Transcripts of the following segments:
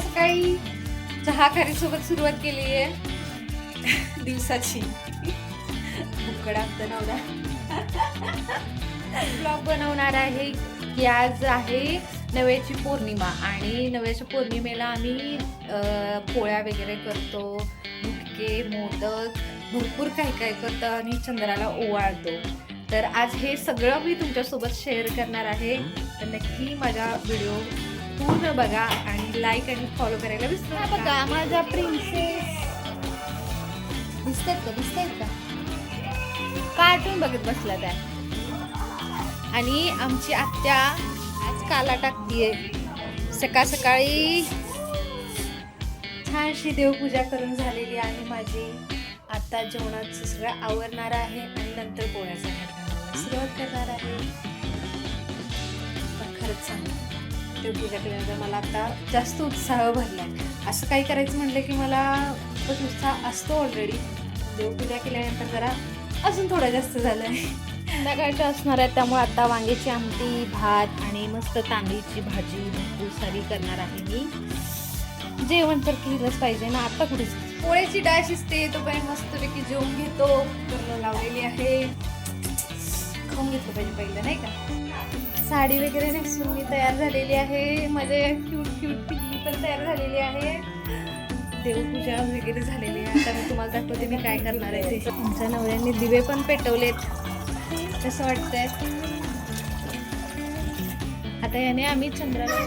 सकाळी चहा खारी सोबत सुरुवात केली आहे दिवसाची बुकडा आमचा ब्लॉग बनवणार आहे की आज आहे नव्याची पौर्णिमा आणि नव्याच्या पौर्णिमेला आम्ही पोळ्या वगैरे करतो भुटके मोदक भरपूर काही काय करतो आणि चंद्राला ओवाळतो. तर आज हे सगळं मी तुमच्यासोबत शेअर करणार आहे. तर नक्की माझा व्हिडिओ पूर्ण बघा आणि लाईक आणि फॉलो करायला विसरू नका. बघा माझा प्रिन्सेस दिसतायत का? दिसतायत का? कार्टून बघत बसला त्या. आणि आमची आत्या आज काला टाकतीये. सकाळ सकाळी छानशी देवपूजा करून झालेली आहे माझी. आता जेवणाचं सगळं आवरणार आहे आणि नंतर पोळ्याचा सुरुवात करणार आहे. खरंच सांगू देवपूजा केल्यानंतर मला आता जास्त उत्साह भरलाय. असं काही करायचं म्हटलं की मला खूपच उत्साह असतो ऑलरेडी देवपूजा केल्यानंतर जरा अजून थोडा जास्त झालाय. संध्याकाळच्या असणार आहे त्यामुळे आता वांग्याची आमटी भात आणि मस्त तांदळीची भाजी भरपूर सारी करणार आहे मी. जेवण तर केलंच पाहिजे ना आता कुठे पोळ्याची डाळ शिजते तोपर्यंत मस्तपैकी जेवून घेतो. करणं लावलेली आहे. खाऊन घेतलं पाहिजे पहिलं नाही का? साडी वगैरे नेसून मी तयार झालेली आहे. माझे क्यूट क्यूट पिल्ली पण तयार झालेली आहे. देवपूजा वगैरे झालेली आहे. आता मी तुम्हाला दाखवते मी काय करणार आहे. ते तुमच्या नवऱ्यांनी दिवे पण पेटवलेत. कसं वाटतंय? आता याने आम्ही चंद्राला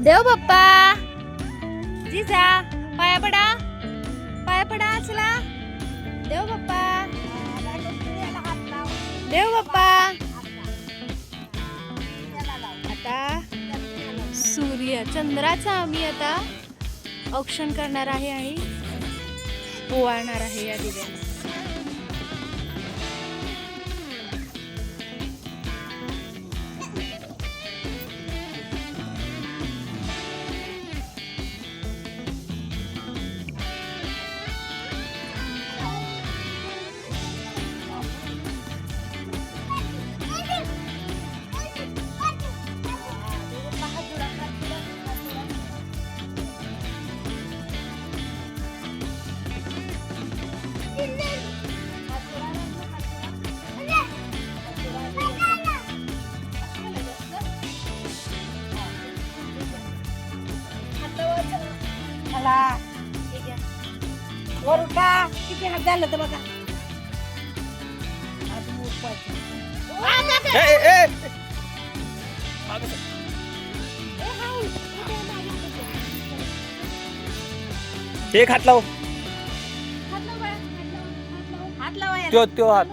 देव बाप्पा! जिजा पाया पडा. पाया पडा चला. देव बाप्पा. देव बाप्पा! सूर्य चंद्राचा आम्ही आता औक्षण करणार आहे आणि ओवाळणार आहे या दिव्याला. मला वर उठा. किती हात झालं तर बघा. अजून उठवायचं. एक हात लाव. हात लावा याला. त्यो त्यो हात.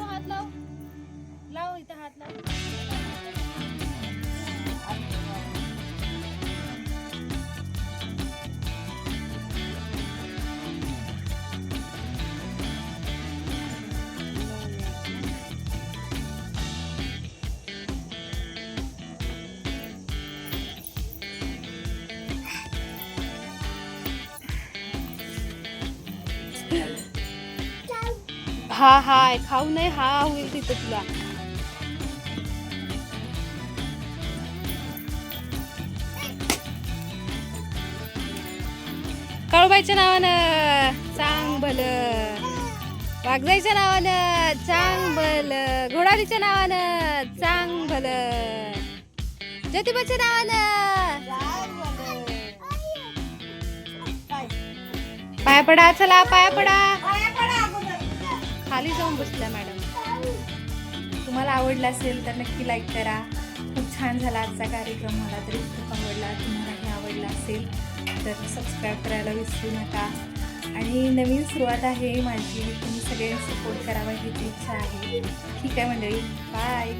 हा हाय खाऊ नये हा होईल तिथं तुला. कळबाईच्या नावानं चांग भल वाघजाईच्या नावानं चांग भल घोडालीच्या नावानं चांग भल ज्योतिबाच्या नावानं. पाया पडा चला पाया पडा. खाली जाऊन बसल्या मॅडम. तुम्हाला आवडला असेल तर नक्की लाईक करा. खूप छान झाला आजचा कार्यक्रम. मला तरी खूप आवडला. तुम्हालाही आवडला असेल तर सबस्क्राईब करायला विसरू नका. आणि नवीन सुरुवात आहे माझी. तुम्ही सगळे सपोर्ट करावा हीच इच्छा आहे. ठीक आहे मंडळी. बाय